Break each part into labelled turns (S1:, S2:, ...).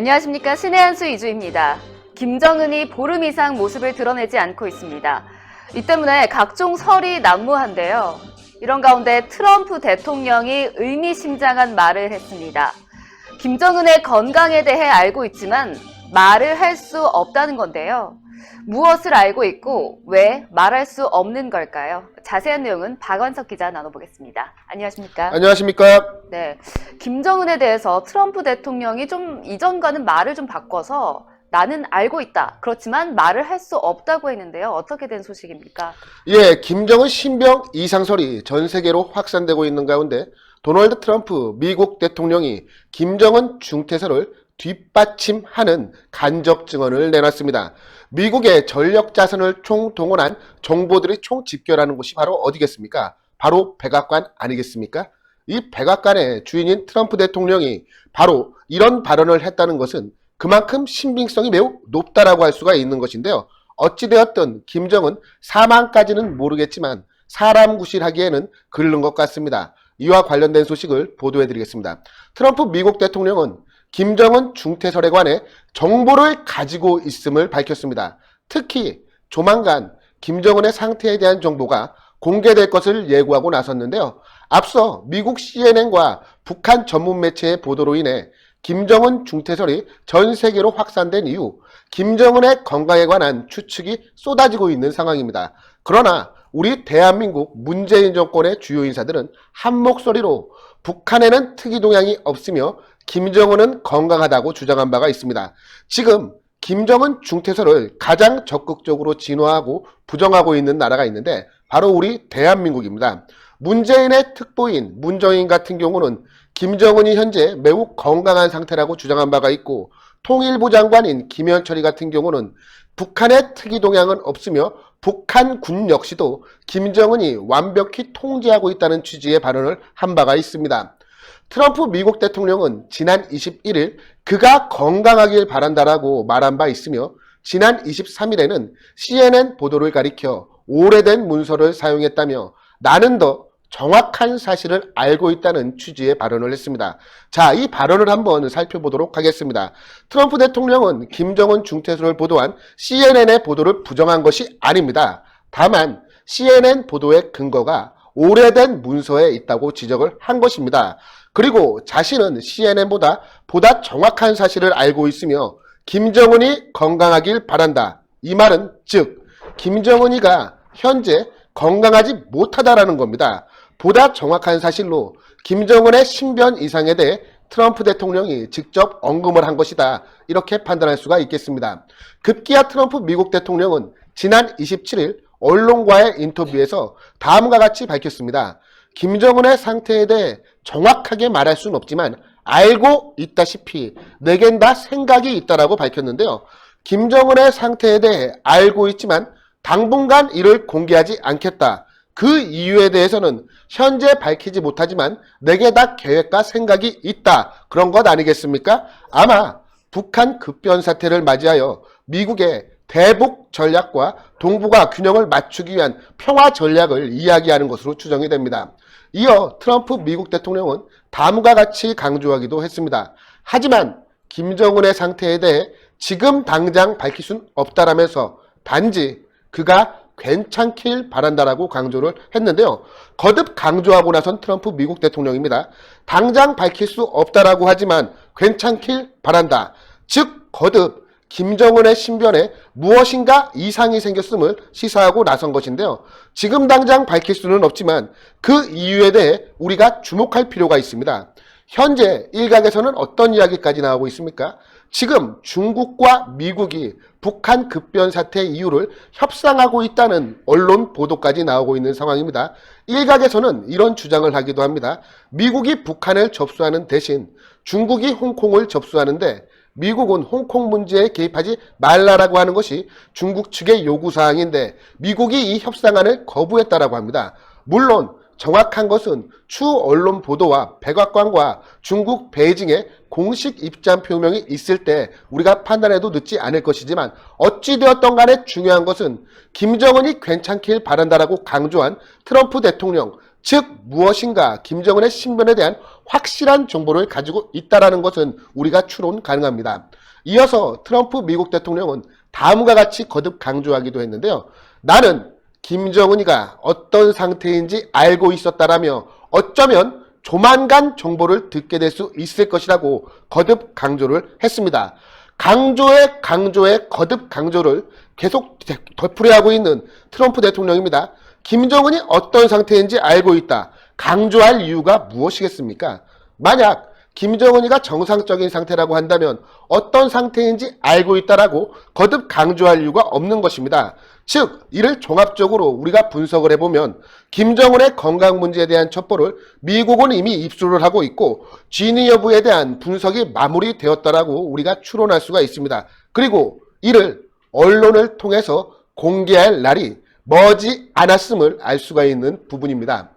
S1: 안녕하십니까. 신의 한수 이주입니다. 김정은이 보름 이상 모습을 드러내지 않고 있습니다. 이 때문에 각종 설이 난무한데요. 이런 가운데 트럼프 대통령이 의미심장한 말을 했습니다. 김정은의 건강에 대해 알고 있지만 말을 할 수 없다는 건데요. 무엇을 알고 있고 왜 말할 수 없는 걸까요? 자세한 내용은 박원석 기자 나눠보겠습니다. 안녕하십니까?
S2: 안녕하십니까?
S1: 네. 김정은에 대해서 트럼프 대통령이 좀 이전과는 말을 좀 바꿔서 나는 알고 있다. 그렇지만 말을 할 수 없다고 했는데요. 어떻게 된 소식입니까?
S2: 예, 김정은 신병 이상설이 전 세계로 확산되고 있는 가운데 도널드 트럼프 미국 대통령이 김정은 중태설을 뒷받침하는 간접 증언을 내놨습니다. 미국의 전력 자산을 총동원한 정보들이 총집결하는 곳이 바로 어디겠습니까? 바로 백악관 아니겠습니까? 이 백악관의 주인인 트럼프 대통령이 바로 이런 발언을 했다는 것은 그만큼 신빙성이 매우 높다라고 할 수가 있는 것인데요. 어찌되었든 김정은 사망까지는 모르겠지만 사람 구실하기에는 그르는 것 같습니다. 이와 관련된 소식을 보도해드리겠습니다. 트럼프 미국 대통령은 김정은 중태설에 관해 정보를 가지고 있음을 밝혔습니다. 특히 조만간 김정은의 상태에 대한 정보가 공개될 것을 예고하고 나섰는데요. 앞서 미국 CNN과 북한 전문 매체의 보도로 인해 김정은 중태설이 전 세계로 확산된 이후 김정은의 건강에 관한 추측이 쏟아지고 있는 상황입니다. 그러나 우리 대한민국 문재인 정권의 주요 인사들은 한 목소리로 북한에는 특이 동향이 없으며 김정은은 건강하다고 주장한 바가 있습니다. 지금 김정은 중태설을 가장 적극적으로 진화하고 부정하고 있는 나라가 있는데 바로 우리 대한민국입니다. 문재인의 특보인 문정인 같은 경우는 김정은이 현재 매우 건강한 상태라고 주장한 바가 있고 통일부 장관인 김현철이 같은 경우는 북한의 특이 동향은 없으며 북한 군 역시도 김정은이 완벽히 통제하고 있다는 취지의 발언을 한 바가 있습니다. 트럼프 미국 대통령은 지난 21일 그가 건강하길 바란다라고 말한 바 있으며 지난 23일에는 CNN 보도를 가리켜 오래된 문서를 사용했다며 나는 더 정확한 사실을 알고 있다는 취지의 발언을 했습니다. 자, 이 발언을 한번 살펴보도록 하겠습니다. 트럼프 대통령은 김정은 중태설을 보도한 CNN의 보도를 부정한 것이 아닙니다. 다만 CNN 보도의 근거가 오래된 문서에 있다고 지적을 한 것입니다. 그리고 자신은 CNN보다 보다 정확한 사실을 알고 있으며 김정은이 건강하길 바란다. 이 말은 즉 김정은이가 현재 건강하지 못하다라는 겁니다. 보다 정확한 사실로 김정은의 신변 이상에 대해 트럼프 대통령이 직접 언급을 한 것이다. 이렇게 판단할 수가 있겠습니다. 급기야 트럼프 미국 대통령은 지난 27일 언론과의 인터뷰에서 다음과 같이 밝혔습니다. 김정은의 상태에 대해 정확하게 말할 수는 없지만 알고 있다시피 내겐 다 생각이 있다라고 밝혔는데요. 김정은의 상태에 대해 알고 있지만 당분간 이를 공개하지 않겠다. 그 이유에 대해서는 현재 밝히지 못하지만 내게 다 계획과 생각이 있다. 그런 것 아니겠습니까? 아마 북한 급변 사태를 맞이하여 미국의 대북 전략과 동북아 균형을 맞추기 위한 평화 전략을 이야기하는 것으로 추정이 됩니다. 이어 트럼프 미국 대통령은 다음과 같이 강조하기도 했습니다. 하지만 김정은의 상태에 대해 지금 당장 밝힐 수는 없다라면서 단지 그가 괜찮길 바란다라고 강조를 했는데요. 거듭 강조하고 나선 트럼프 미국 대통령입니다. 당장 밝힐 수 없다라고 하지만 괜찮길 바란다. 즉 거듭 김정은의 신변에 무엇인가 이상이 생겼음을 시사하고 나선 것인데요. 지금 당장 밝힐 수는 없지만 그 이유에 대해 우리가 주목할 필요가 있습니다. 현재 일각에서는 어떤 이야기까지 나오고 있습니까? 지금 중국과 미국이 북한 급변 사태 이유를 협상하고 있다는 언론 보도까지 나오고 있는 상황입니다. 일각에서는 이런 주장을 하기도 합니다. 미국이 북한을 접수하는 대신 중국이 홍콩을 접수하는데 미국은 홍콩 문제에 개입하지 말라라고 하는 것이 중국 측의 요구사항인데 미국이 이 협상안을 거부했다라고 합니다. 물론 정확한 것은 추 언론 보도와 백악관과 중국 베이징의 공식 입장 표명이 있을 때 우리가 판단해도 늦지 않을 것이지만 어찌되었던 간에 중요한 것은 김정은이 괜찮길 바란다라고 강조한 트럼프 대통령 즉 무엇인가 김정은의 신변에 대한 확실한 정보를 가지고 있다라는 것은 우리가 추론 가능합니다. 이어서 트럼프 미국 대통령은 다음과 같이 거듭 강조하기도 했는데요. 나는 김정은이가 어떤 상태인지 알고 있었다라며 어쩌면 조만간 정보를 듣게 될 수 있을 것이라고 거듭 강조를 했습니다. 강조에 강조에 거듭 강조를 계속 되풀이하고 있는 트럼프 대통령입니다. 김정은이 어떤 상태인지 알고 있다. 강조할 이유가 무엇이겠습니까? 만약 김정은이가 정상적인 상태라고 한다면 어떤 상태인지 알고 있다라고 거듭 강조할 이유가 없는 것입니다. 즉, 이를 종합적으로 우리가 분석을 해보면 김정은의 건강 문제에 대한 첩보를 미국은 이미 입수를 하고 있고 진위 여부에 대한 분석이 마무리되었다라고 우리가 추론할 수가 있습니다. 그리고 이를 언론을 통해서 공개할 날이 머지 않았음을 알 수가 있는 부분입니다.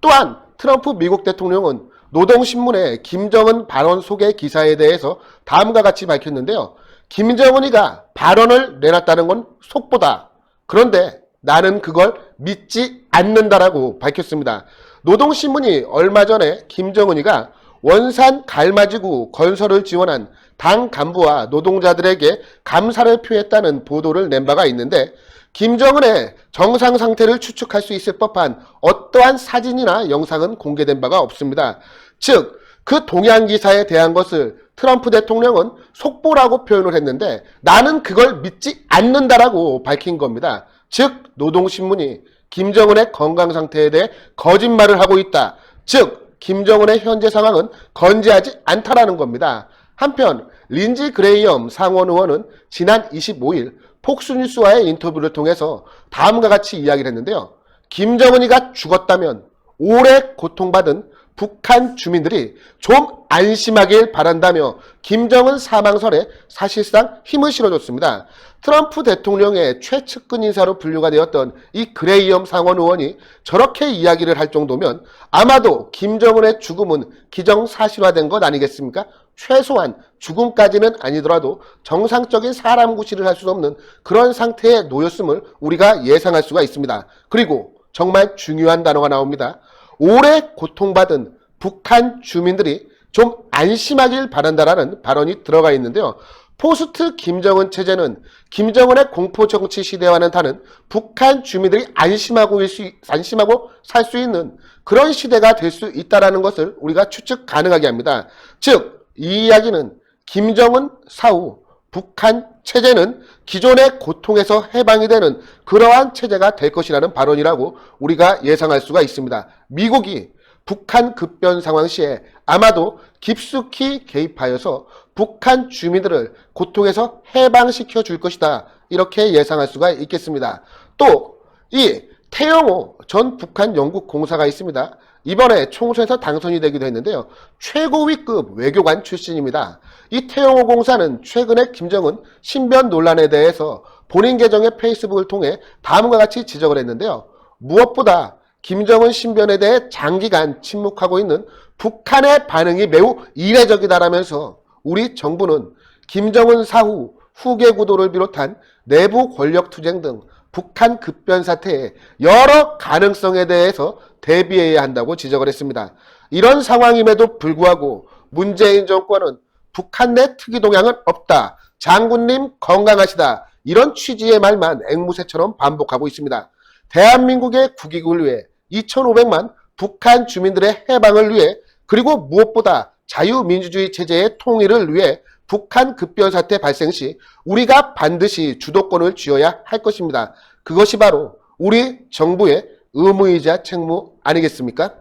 S2: 또한 트럼프 미국 대통령은 노동신문의 김정은 발언 소개 기사에 대해서 다음과 같이 밝혔는데요. 김정은이가 발언을 내놨다는 건 속보다. 그런데 나는 그걸 믿지 않는다라고 밝혔습니다. 노동신문이 얼마 전에 김정은이가 원산 갈마지구 건설을 지원한 당 간부와 노동자들에게 감사를 표했다는 보도를 낸 바가 있는데 김정은의 정상 상태를 추측할 수 있을 법한 어떠한 사진이나 영상은 공개된 바가 없습니다. 즉, 그 동양 기사에 대한 것을 트럼프 대통령은 속보라고 표현을 했는데 나는 그걸 믿지 않는다라고 밝힌 겁니다. 즉, 노동신문이 김정은의 건강 상태에 대해 거짓말을 하고 있다. 즉, 김정은의 현재 상황은 건재하지 않다라는 겁니다. 한편 린지 그레이엄 상원 의원은 지난 25일 폭스뉴스와의 인터뷰를 통해서 다음과 같이 이야기를 했는데요. 김정은이가 죽었다면 오래 고통받은 북한 주민들이 좀 안심하길 바란다며 김정은 사망설에 사실상 힘을 실어줬습니다. 트럼프 대통령의 최측근 인사로 분류가 되었던 이 그레이엄 상원 의원이 저렇게 이야기를 할 정도면 아마도 김정은의 죽음은 기정사실화된 것 아니겠습니까? 최소한 죽음까지는 아니더라도 정상적인 사람 구실을 할 수 없는 그런 상태에 놓였음을 우리가 예상할 수가 있습니다. 그리고 정말 중요한 단어가 나옵니다. 오래 고통받은 북한 주민들이 좀 안심하길 바란다라는 발언이 들어가 있는데요. 포스트 김정은 체제는 김정은의 공포 정치 시대와는 다른 북한 주민들이 안심하고 수, 안심하고 살 수 있는 그런 시대가 될 수 있다라는 것을 우리가 추측 가능하게 합니다. 즉, 이 이야기는 김정은 사후 북한 체제는 기존의 고통에서 해방이 되는 그러한 체제가 될 것이라는 발언이라고 우리가 예상할 수가 있습니다. 미국이 북한 급변 상황 시에 아마도 깊숙이 개입하여서 북한 주민들을 고통에서 해방시켜 줄 것이다. 이렇게 예상할 수가 있겠습니다. 또 이 태영호 전 북한 영국 공사가 있습니다. 이번에 총선에서 당선이 되기도 했는데요. 최고위급 외교관 출신입니다. 이 태영호 공사는 최근에 김정은 신변 논란에 대해서 본인 계정의 페이스북을 통해 다음과 같이 지적을 했는데요. 무엇보다 김정은 신변에 대해 장기간 침묵하고 있는 북한의 반응이 매우 이례적이다라면서 우리 정부는 김정은 사후 후계 구도를 비롯한 내부 권력 투쟁 등 북한 급변 사태의 여러 가능성에 대해서 대비해야 한다고 지적을 했습니다. 이런 상황임에도 불구하고 문재인 정권은 북한 내 특이 동향은 없다. 장군님 건강하시다. 이런 취지의 말만 앵무새처럼 반복하고 있습니다. 대한민국의 국익을 위해 2,500만 북한 주민들의 해방을 위해 그리고 무엇보다 자유민주주의 체제의 통일을 위해 북한 급변 사태 발생 시 우리가 반드시 주도권을 쥐어야 할 것입니다. 그것이 바로 우리 정부의 의무이자 책무 아니겠습니까?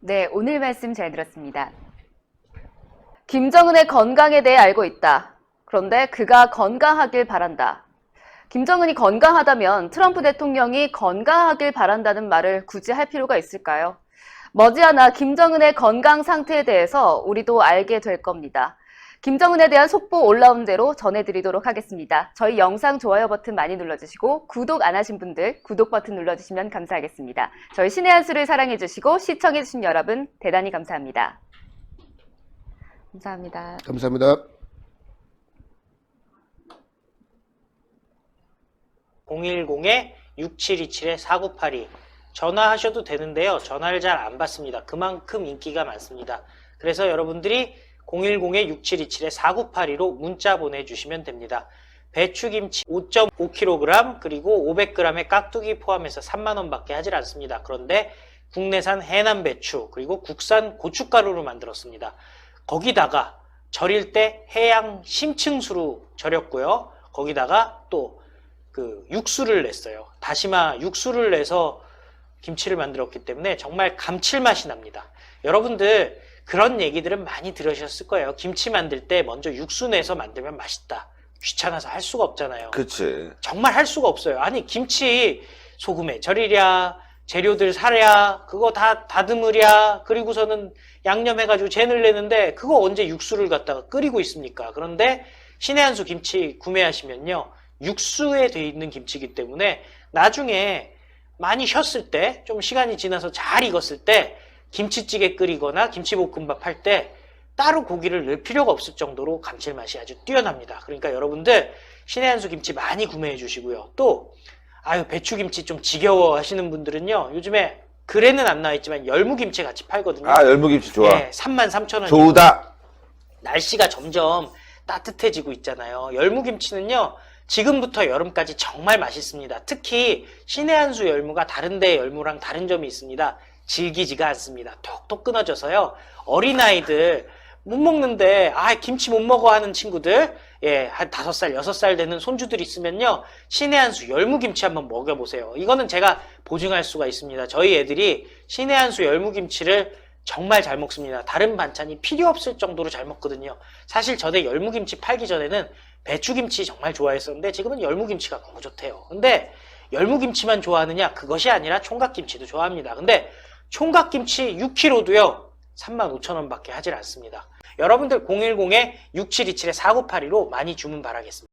S1: 네, 오늘 말씀 잘 들었습니다. 김정은의 건강에 대해 알고 있다. 그런데 그가 건강하길 바란다. 김정은이 건강하다면 트럼프 대통령이 건강하길 바란다는 말을 굳이 할 필요가 있을까요? 머지않아 김정은의 건강 상태에 대해서 우리도 알게 될 겁니다. 김정은에 대한 속보 올라온 대로 전해드리도록 하겠습니다. 저희 영상 좋아요 버튼 많이 눌러주시고 구독 안 하신 분들 구독 버튼 눌러주시면 감사하겠습니다. 저희 신의 한 수를 사랑해주시고 시청해주신 여러분 대단히 감사합니다. 감사합니다.
S2: 감사합니다.
S3: 010-6727-4982 전화하셔도 되는데요. 전화를 잘 안 받습니다. 그만큼 인기가 많습니다. 그래서 여러분들이 010-6727-4982로 문자 보내주시면 됩니다. 배추김치 5.5kg 그리고 500g의 깍두기 포함해서 3만원 밖에 하질 않습니다. 그런데 국내산 해남 배추 그리고 국산 고춧가루로 만들었습니다. 거기다가 절일 때 해양 심층수로 절였고요. 거기다가 또 그 육수를 냈어요. 다시마 육수를 내서 김치를 만들었기 때문에 정말 감칠맛이 납니다. 여러분들 그런 얘기들은 많이 들으셨을 거예요. 김치 만들 때 먼저 육수 내서 만들면 맛있다. 귀찮아서 할 수가 없잖아요.
S4: 그치.
S3: 정말 할 수가 없어요. 아니 김치 소금에 절이랴 재료들 사랴 그거 다 다듬으랴 그리고서는 양념해가지고 젠을 내는데 그거 언제 육수를 갖다가 끓이고 있습니까? 그런데 신의 한수 김치 구매하시면요 육수에 돼 있는 김치이기 때문에 나중에 많이 쉬었을 때 좀 시간이 지나서 잘 익었을 때 김치찌개 끓이거나 김치볶음밥 할 때 따로 고기를 넣을 필요가 없을 정도로 감칠맛이 아주 뛰어납니다. 그러니까 여러분들 신의 한수 김치 많이 구매해 주시고요. 또 아유 배추김치 좀 지겨워 하시는 분들은요. 요즘에 글에는 안 나와 있지만 열무김치 같이 팔거든요.
S4: 아, 열무김치 좋아.
S3: 예, 33,000원.
S4: 좋다.
S3: 날씨가 점점 따뜻해지고 있잖아요. 열무김치는요, 지금부터 여름까지 정말 맛있습니다. 특히 신의 한수 열무가 다른 데 열무랑 다른 점이 있습니다. 질기지가 않습니다. 톡톡 끊어져서요. 어린아이들 못 먹는데, 아, 김치 못 먹어 하는 친구들, 예, 한 다섯 살, 여섯 살 되는 손주들 있으면요, 신의 한 수 열무김치 한번 먹여 보세요. 이거는 제가 보증할 수가 있습니다. 저희 애들이 신의 한 수 열무김치를 정말 잘 먹습니다. 다른 반찬이 필요 없을 정도로 잘 먹거든요. 사실 전에 열무김치 팔기 전에는 배추김치 정말 좋아했었는데 지금은 열무김치가 너무 좋대요. 근데 열무김치만 좋아하느냐? 그것이 아니라 총각김치도 좋아합니다. 근데 총각김치 6kg도요. 35,000원밖에 하질 않습니다. 여러분들 010-6727-4982로 많이 주문 바라겠습니다.